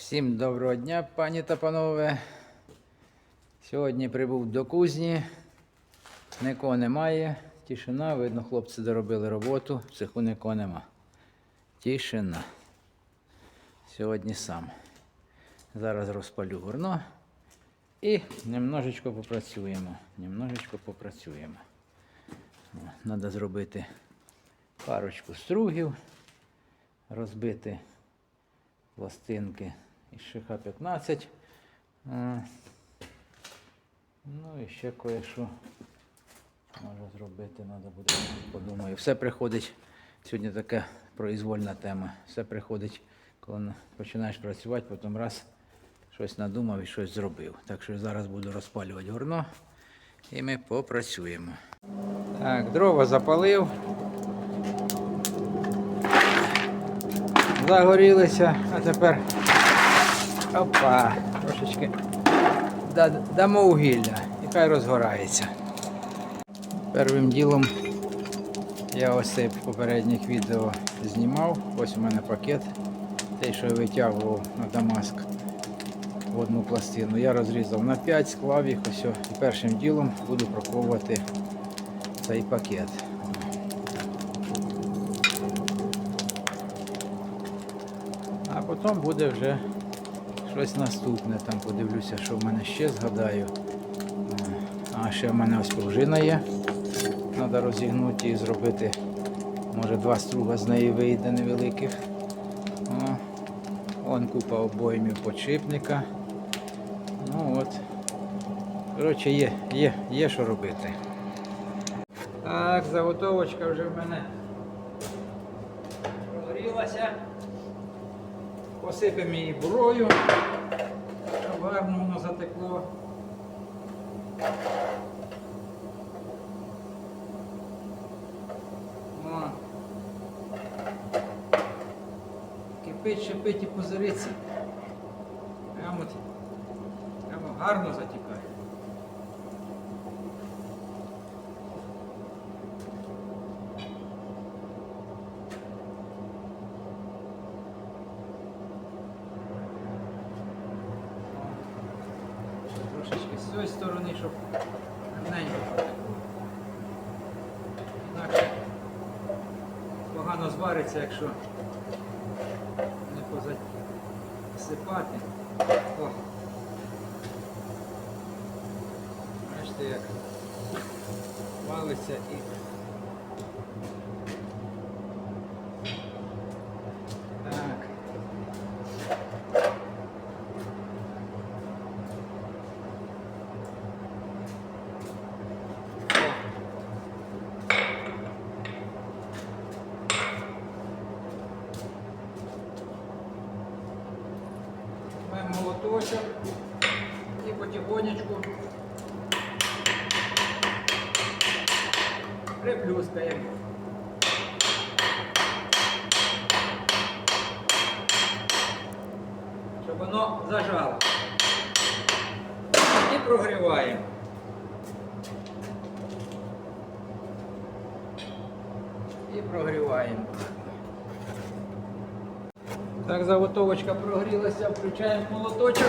Всім доброго дня, пані та панове. Сьогодні прибув до кузні. Нікого немає. Тишина, видно, хлопці доробили роботу, цеху нікого нема. Тишина. Сьогодні сам. Зараз розпалю горно і немножечко попрацюємо. Немножечко попрацюємо. Треба зробити парочку стругів, розбити пластинки із ШХ 15. Е, Ну і ще кое-що можу зробити, треба буде, подумаю. Все приходить, сьогодні така произвольна тема. Все приходить, коли починаєш працювати, потім раз щось надумав і щось зробив. Так що зараз буду розпалювати горно і ми попрацюємо. Так, дрова запалив. Загорілися, а тепер опа, трошечки дамо вугілля і хай розгорається. Первим ділом я ось цей попередніх відео знімав. Ось у мене пакет, той, що я витягував на Дамаск в одну пластину. Я розрізав на 5, склав їх ось. І першим ділом буду проковувати цей пакет. А потім буде вже щось наступне. Там подивлюся, що в мене ще згадаю. А ще в мене ось пружина є. Треба розігнути і зробити. Може два струга з неї вийде невеликих. О, вон купа обоймів подшипника. Ну от. Коротше, є, є, є що робити. Так, заготовочка вже в мене прогорілася. Посипемо її бурою, щоб гарно воно затекло. О. Кипить, шипить і позириться. Прямо, прямо гарно затікає. Трошечки з цієї сторони, щоб гарненько потекло. Інакше погано звариться, якщо не позасипати. О. Бачите, як валиться і так. Маємо молоточок і потихонечку приплюскаємо. Щоб воно зажало. І прогріваємо. І прогріваємо. Так, заготовочка прогрілася, включаємо молоточок.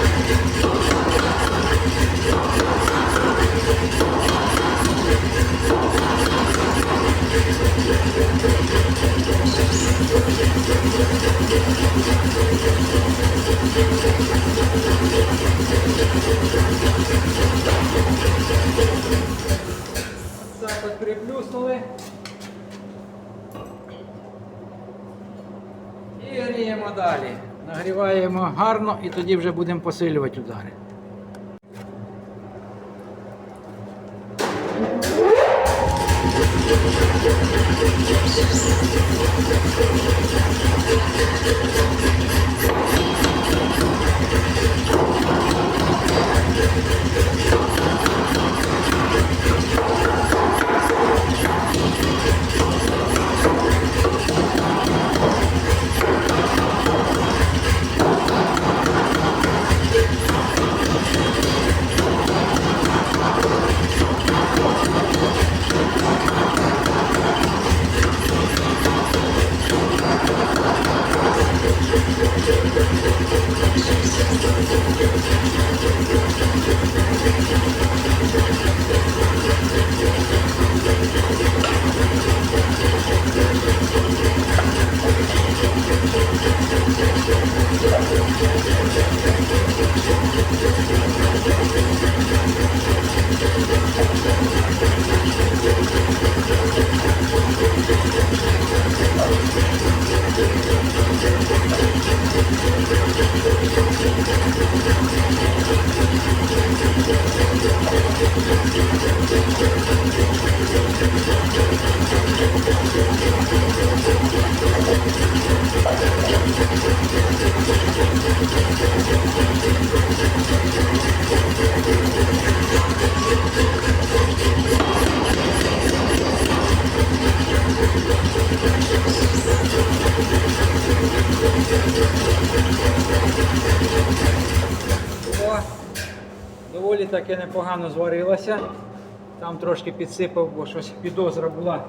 гарно і тоді вже будемо посилювати удари. О, доволі таки непогано зварилася. Там трошки підсипав, бо щось підозра була.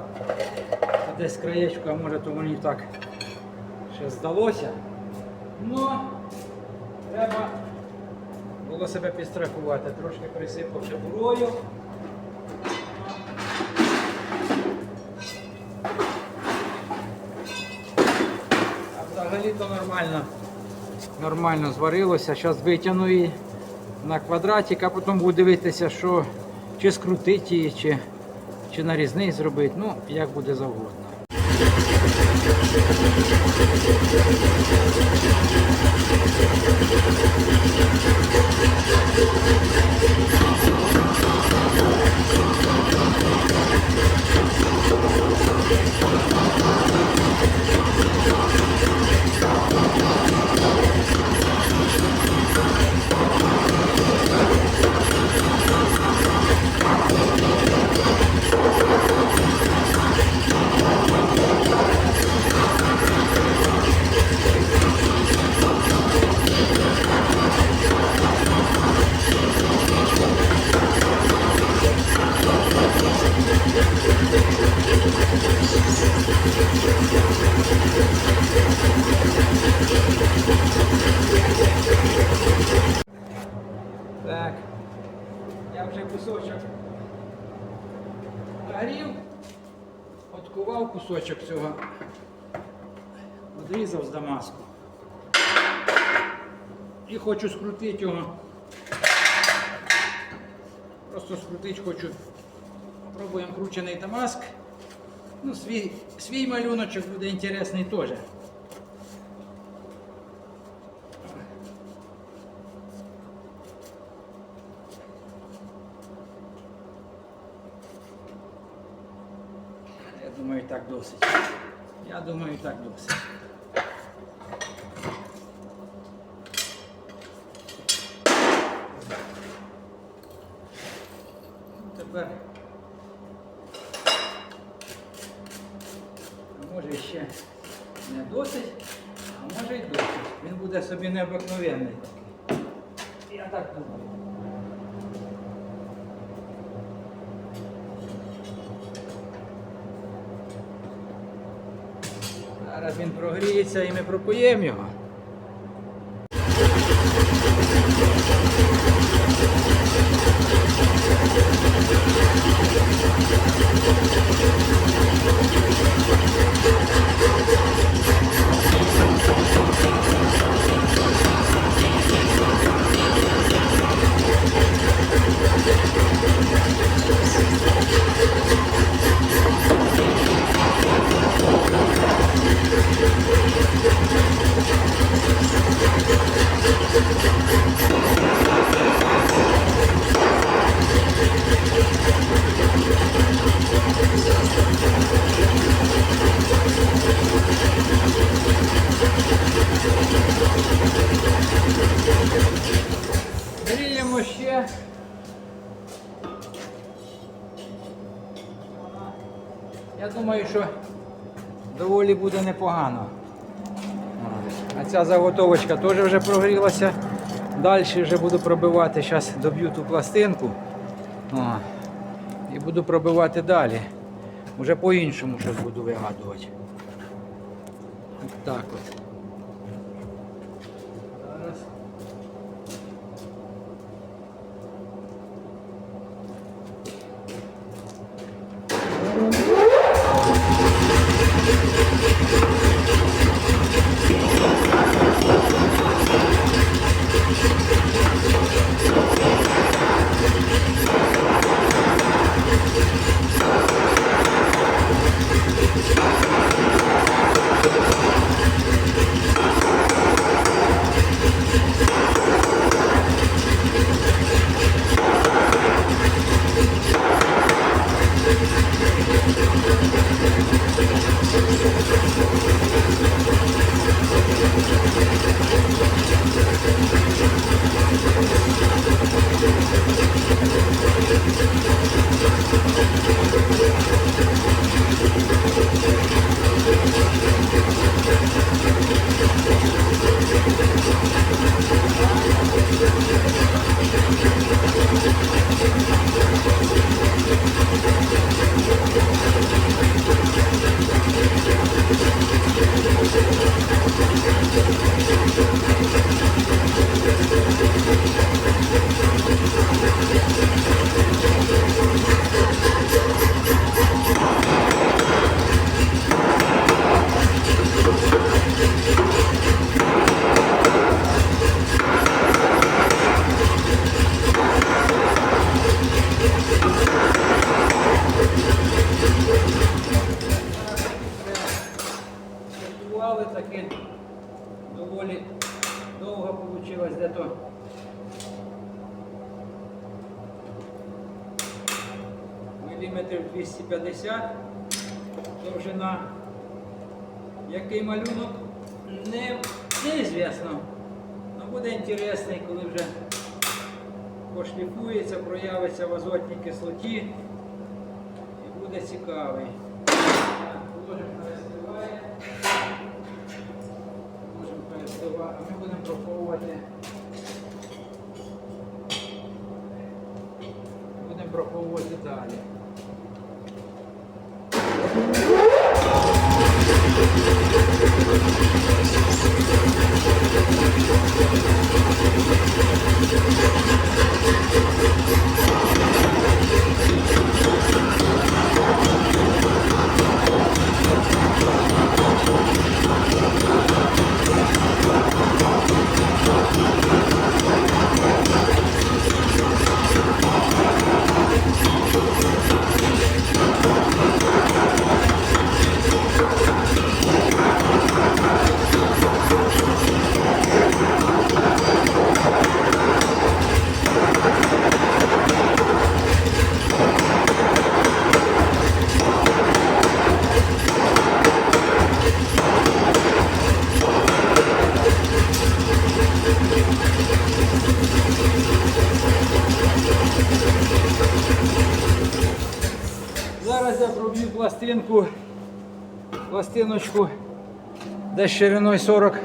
Десь краєчко, а може то мені так ще здалося. Ну, треба було себе підстрахувати. Трошки присипав бурою. Нормально. Нормально зварилося. Зараз витягну її на квадратик, а потім буду дивитися, що чи скрутити її, чи, чи нарізний зробити. Ну, як буде завгодно. Так. Дамаск. Ну, свій, свій малюночок буде інтересний теж. Я думаю, так досить. Я думаю, так досить. Прогріється і ми пропоємо його. Гріємо ще. Я думаю, що доволі буде непогано. А ця заготовочка теж вже прогрілася. Далі вже буду пробивати, зараз доб'ю ту пластинку. О, і буду пробивати далі. Уже по-іншому щось буду вигадувати. От так от. Проявиться в азотній кислоті і буде цікавий. Так, Положимо перестиває. Положимо перестиває, а ми будемо проховувати. Будемо проховувати далі. Зараз я проб'ю пластинку, пластиночку десь шириною 40,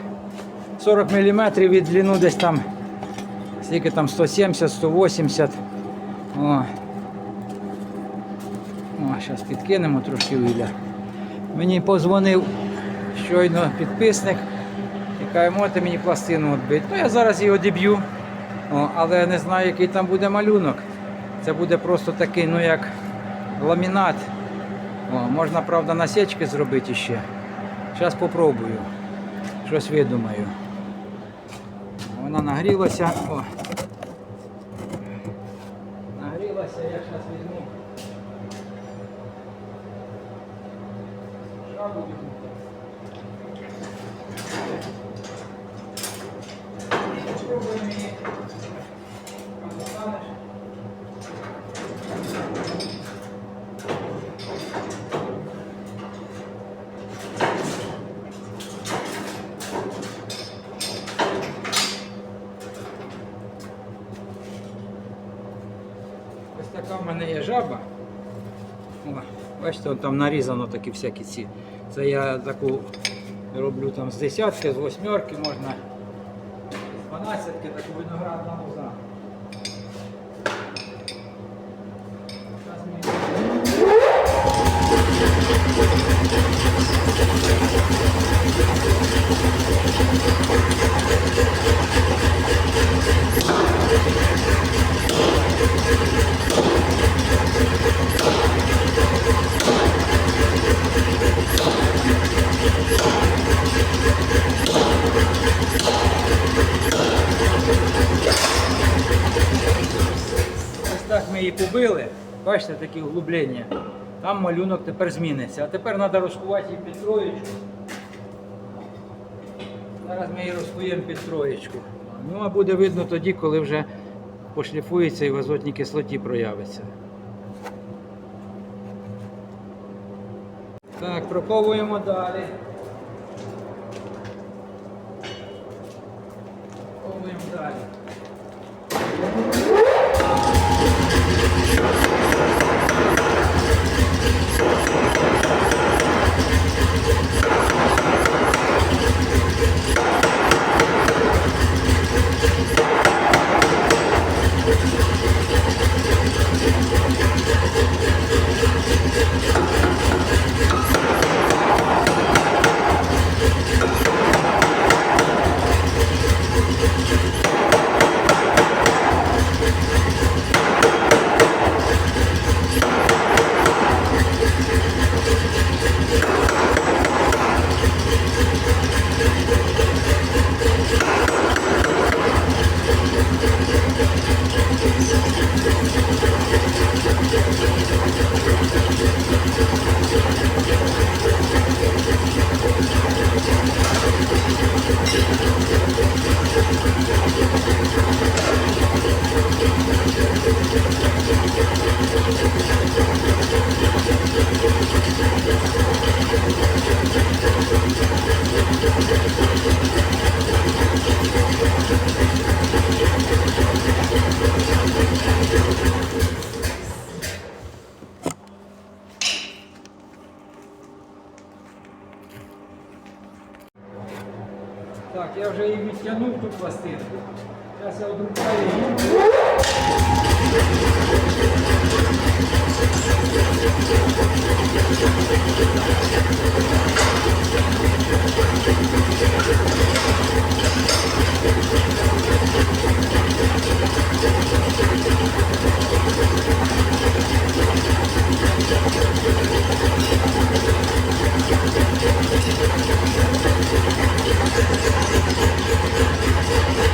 40 мм і длину десь там, скільки там 170, 180. О. О, зараз підкинемо трошки віля. Мені позвонив щойно підписник каже, можете мені пластину відбити. Ну я зараз її одіб'ю, але не знаю, який там буде малюнок. Це буде просто такий, ну як ламінат. О, можна, правда, насічки зробити ще. Зараз попробую. Щось видумаю. Вона нагрілася. О. Нагрілася, я зараз візьму. Шабу візьму. Попробуємо її. Там достанеш. Ось така в мене є жаба. О, бачите, там нарізано такі всякі ці. Це я таку роблю там з десятки, з восьмерки, можна з дванадцятки, таку виноградну ми її побили. Бачите, такі углублення. Там малюнок тепер зміниться. А тепер треба розкувати її під троєчку. Зараз ми її розкуємо під троєчку. Ну, а буде видно тоді, коли вже пошліфується і в азотній кислоті проявиться. Так, проковуємо далі. Я вже її відтягнув ту пластинку. Зараз я одрукаю її. Так,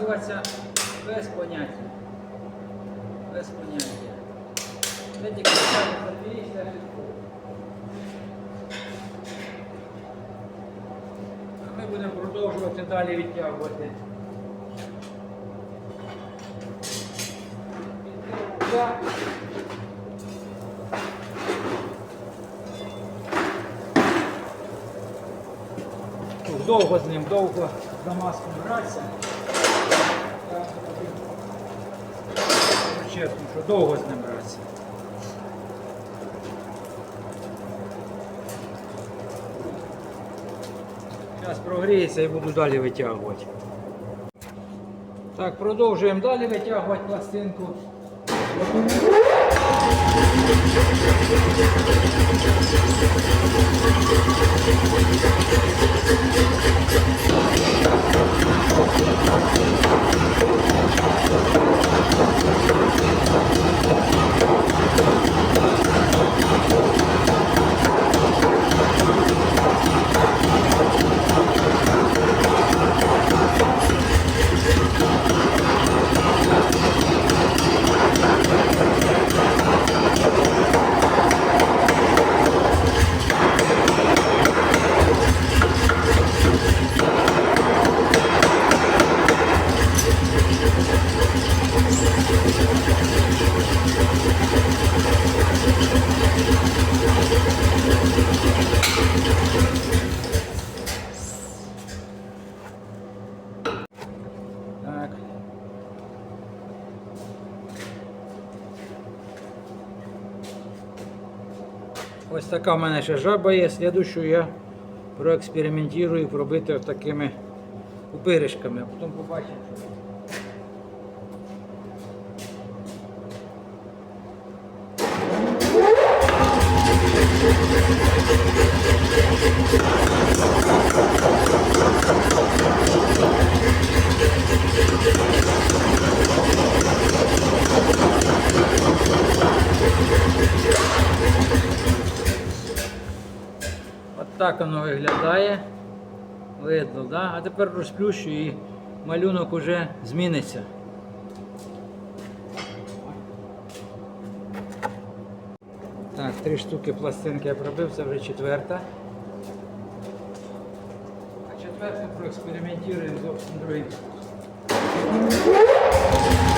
на без поняття. Без поняття. Це тільки швидко. А ми будемо продовжувати далі відтягувати. Довго з ним, довго за маску гратися. Я скажу Чесно, що довго з ним гратися. Зараз прогріється і буду далі витягувати. Так, продовжуємо далі витягувати пластинку. Так. Ось така в мене ще жаба є. Слідущу я проекспериментую пробити такими упиришками. а потім побачимо. А тепер розплющу і малюнок уже зміниться. Так, три штуки пластинки я пробив, це вже четверта. А четверту проекспериментуємо зовсім другим.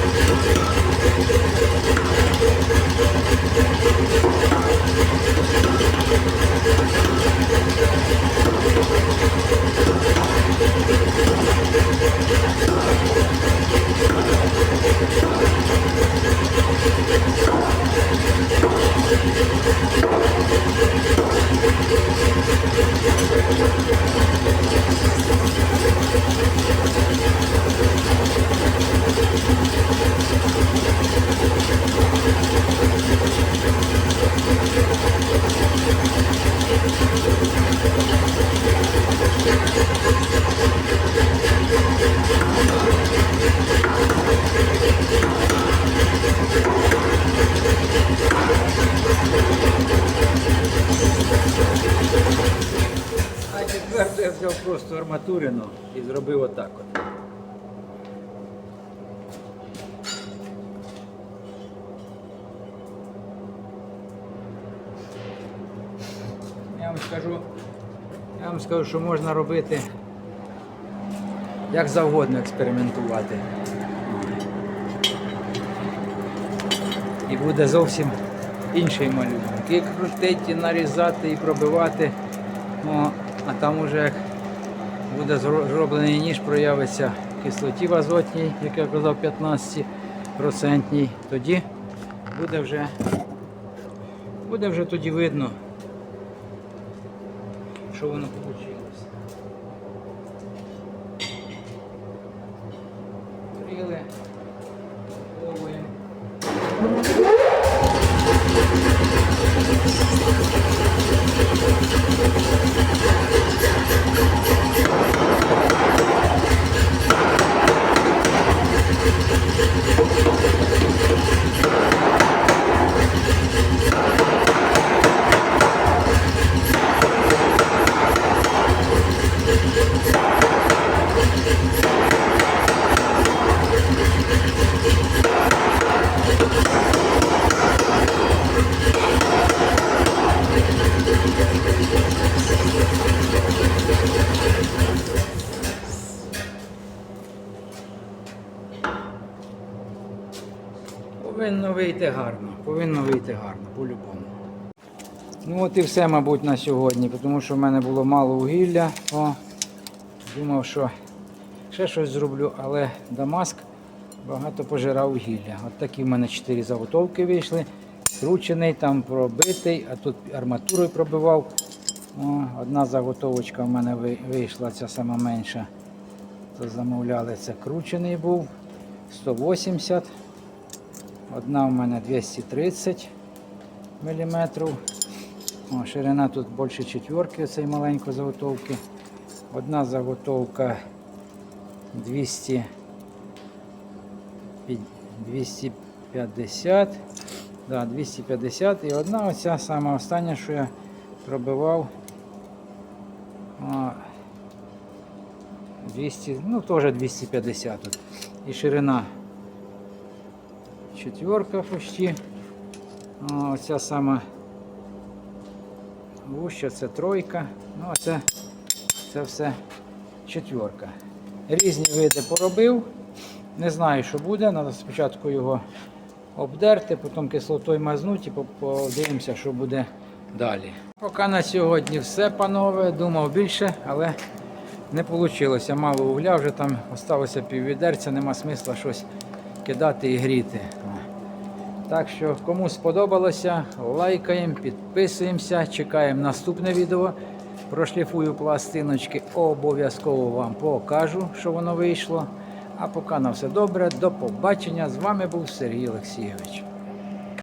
Thank you. Скажу, я вам скажу, що можна робити як завгодно експериментувати. І буде зовсім інший малюнок. І крутити, і нарізати, і пробивати. Ну, а там уже як буде зроблений ніж, проявиться кислоті в азотній, як я казав, 15%. Тоді буде вже, буде вже тоді видно, що воно вийшло. І все, мабуть, на сьогодні, тому що в мене було мало вугілля. О, думав, що ще щось зроблю, але Дамаск багато пожирав вугілля. От такі в мене чотири заготовки вийшли. Кручений, там пробитий, а тут арматурою пробивав. О, одна заготовочка в мене вийшла, ця сама менша. То замовляли, це кручений був 180. Одна у мене 230 мм. О, ширина тут більше четверки цієї маленької заготовки. Одна заготовка 200, під- 250. Да, 250. І одна оця сама остання, що я пробивав. О, 200, ну теж 250 тут. І ширина четверка почти. Оця сама вуща, це тройка. Ну, а це, це все четверка. Різні види поробив. Не знаю, що буде. Треба спочатку його обдерти, потім кислотою мазнути і подивимося, що буде далі. Поки на сьогодні все, панове. Думав більше, але не вийшло. Мало угля, вже там залишилося піввідерця, нема смисла щось кидати і гріти. Так що, кому сподобалося, лайкаємо, підписуємося, чекаємо наступне відео. Прошліфую пластиночки, обов'язково вам покажу, що воно вийшло. А поки на все добре, до побачення. З вами був Сергій Олексійович.